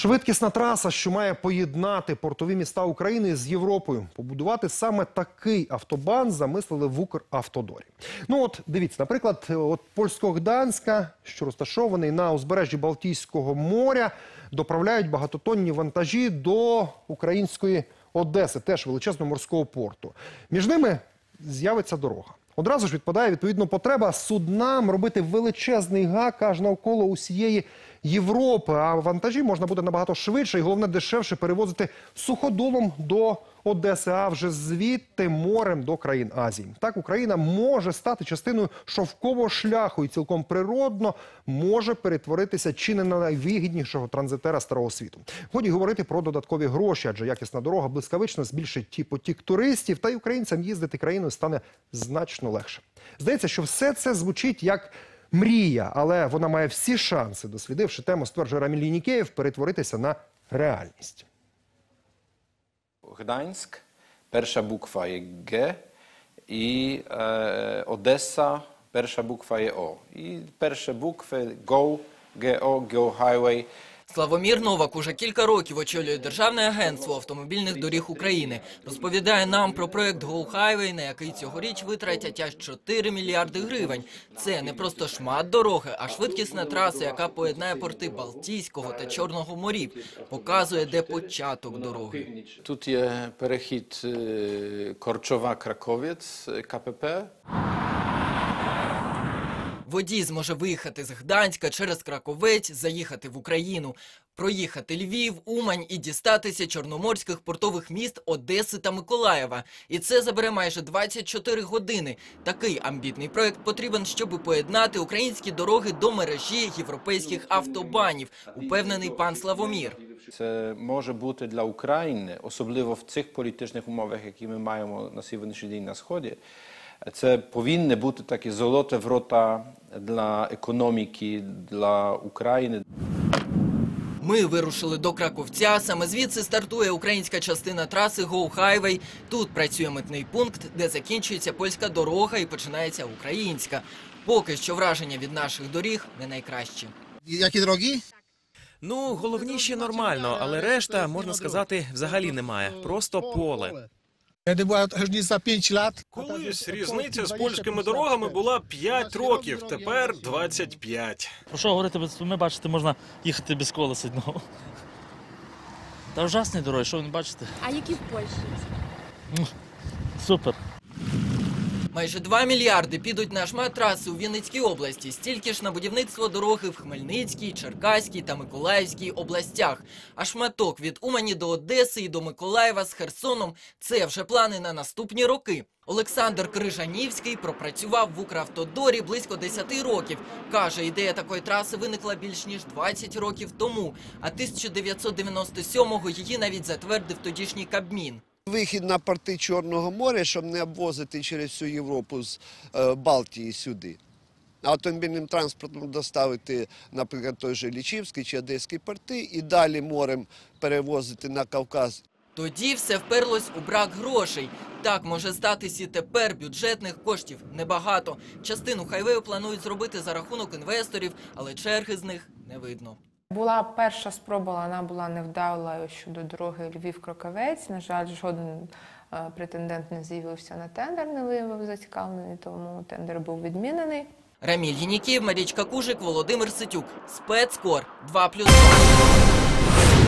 Швидкісна траса, що має поєднати портові міста України з Європою. Побудувати саме такий автобан замислили в Укравтодорі. Ну от дивіться, наприклад, от Польсько-Гданська, що розташований на узбережжі Балтійського моря, доправляють багатотонні вантажі до української Одеси, теж величезного морського порту. Між ними з'явиться дорога. Одразу ж відпадає відповідно потреба суднам робити величезний гак аж навколо усієї Європи. А вантажі можна буде набагато швидше і головне дешевше перевозити суходолом до Одеси, а вже звідти морем до країн Азії. Так Україна може стати частиною шовкового шляху і цілком природно може перетворитися чи не на найвигіднішого транзитера старого світу. Годі говорити про додаткові гроші, адже якісна дорога блискавично збільшить ті потік туристів, та й українцям їздити країною стане значно легше. Здається, що все це звучить як мрія, але вона має всі шанси, дослідивши тему, стверджує Раміль Лінікеєв, перетворитися на реальність. Gdańsk, pierwsza bukwa jest G i e, Odessa, pierwsza bukwa jest O. I pierwsze bukwy GO, GO, GO Highway. Славомір Новак уже кілька років очолює Державне агентство автомобільних доріг України. Розповідає нам про проект Highway, на який цьогоріч витратять аж 4 мільярди гривень. Це не просто шмат дороги, а швидкісна траса, яка поєднає порти Балтійського та Чорного морів. Показує, де початок дороги. Тут jest перехід e, Korczowa-Krakowiec, e, KPP. Водій зможе виїхати з Гданська через Краковець, заїхати в Україну, проїхати Львів, Умань і дістатися чорноморських портових міст Одеси та Миколаєва. І це забере майже 24 години. Такий амбітний проект потрібен, щоб поєднати українські дороги до мережі європейських автобанів, упевнений пан Славомір. Це може бути для України, особливо в цих політичних умовах, які ми маємо на сьогоднішній день на Сході. Це повинні бути такі золоті ворота для економіки, для України. Ми вирушили до Краковця. Саме звідси стартує українська частина траси Go Highway. Тут працює митний пункт, де закінчується польська дорога і починається українська. Поки що враження від наших доріг не найкращі. Jakie drogi? Ну, головніші нормально, але решта, можна сказати, взагалі немає. Просто поле. Kiedy była różnica 5 lat. Колись різниця з польськими дорогами була 5 років, тепер 25. Про що говорити без ми бачите, можна їхати без колеса одного. Та ужасні дороги, що ви не бачите? А які в Польщі? Супер. Майже 2 мільярди підуть на шмат траси у Вінницькій області, стільки ж на будівництво дороги в Хмельницькій, Черкаській та Миколаївській областях. А шматок від Умані до Одеси і до Миколаєва з Херсоном це вже плани на наступні роки. Олександр Крижанівський пропрацював в Укравтодорі близько 10 років. Каже, ідея такої траси виникла більш ніж 20 років тому, а 1997-го її навіть затвердив тодішній Кабмін. Вихід на порти Чорного моря, щоб не обвозити через всю Європу з е, Балтії сюди. Автомобільним транспортом доставити, наприклад, той же Лічівський чи Одеський порти і далі морем перевозити на Кавказ. Тоді все вперлось у брак грошей. Так може статись і тепер бюджетних коштів небагато. Частину хайвею планують зробити за рахунок інвесторів, але черги з них не видно. Була перша спроба, вона була невдалою щодо дороги Львів-Кроковець. На жаль, жоден е, претендент не з'явився на тендер, не виявив зацікавлений, тому тендер був відмінений. Раміль Єнікіїв, Марічка Кужик, Володимир Ситюк. Спецкор 2+,2.